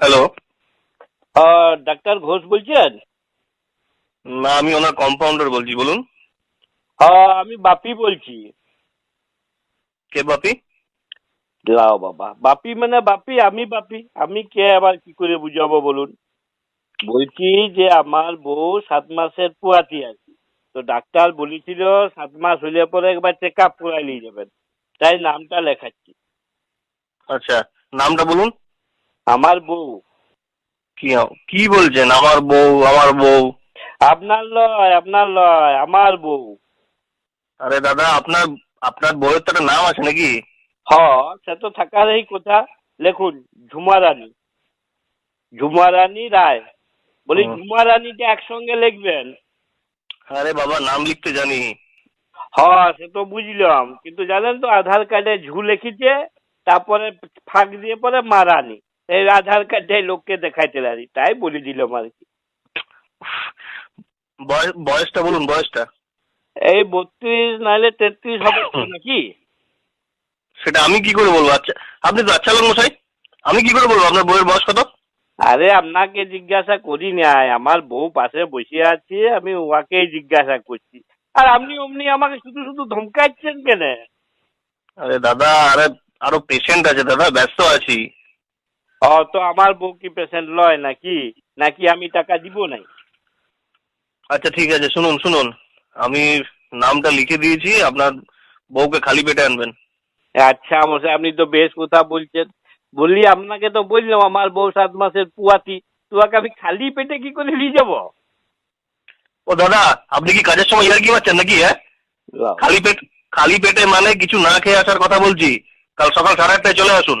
Hello doctor Ghosh বলছেন? না আমি ওনার কম্পাউন্ডার বলছি বলুন। আমি বাপি বলছি। কে বাপি? লাও বাবা। বাপি মানে বাপি আমি বাপি। আমি কে আবার কি করে বুঝাবো বলুন? বলছি যে আমার বউ সাত মাসের পুয়াতি আছে তো ডাক্তার বলেছিল সাত মাস হলে পরে একবার চেক আপ করাই নিয়ে যাবেন। তাই নামটা লেখাচ্ছি। আচ্ছা নামটা বলুন। আমার বউ। কি কি বলছেন? আমার বউ আমার বউ। আপনার লয় আপনার লয় আমার বউ। আরে দাদা আপনার আপনার বউয়ের তো একটা নাম আছে নাকি? হ সে তো থাকারই কথা। লেখুন ঝুমা রানী ঝুমা রানী রায়। বলি হুম। ঝুমা রানীটা একসঙ্গে লিখবেন? আরে বাবা নাম লিখতে জানি। হ্যাঁ সে তো বুঝলাম। কিন্তু জানেন তো আধার কার্ডে ঝু লিখেছে তারপরে ফাঁক দিয়ে পরে মারানি। এই আধার কার্ডে লোককে দেখাইতে পারি তাই বলে দিলাম আর কি বয়সটা বলুন বয়সটা। এই বত্রিশ নাহলে তেত্রিশ হবে নাকি? সেটা আমি কি করে বলব? আচ্ছা আপনি তো আচ্ছা লোক মশাই আমি কি করে বলব? আপনার বউয়ের বয়স কত? আরে আপনাকে জিজ্ঞাসা করি নাই আমার বউ পাশে বসে আছে আমি ওয়াকেই জিজ্ঞাসা করছি। আর আপনি অমনি আমাকে শুধু শুধু ধমকাচ্ছেন কেন? আরে দাদা আরে আরও পেশেন্ট আছে দাদা ব্যস্ত আছি। ও তো আমার বউ কি পেশেন্ট লয় নাকি? নাকি আমি টাকা দিব নাই? আচ্ছা ঠিক আছে শুনুন শুনুন। আমি নামটা লিখে দিয়েছি আপনার বউকে খালি পেটে আনবেন। আচ্ছা মশাই আপনি তো বেশ কথা বলছেন। বললি আপনাকে তো বললাম আমার বউ সাত মাসের পুয়াতি। তোমাকে আমি খালি পেটে কি করে নিয়ে যাব? ও দাদা আপনি কি কাজের সময় ইয়ার কি মারছেন নাকি হ্যাঁ? খালি পেট খালি পেটে মানে কিছু না খেয়ে আসার কথা বলছি। কাল সকাল সাড়ে আটটায় চলে আসুন।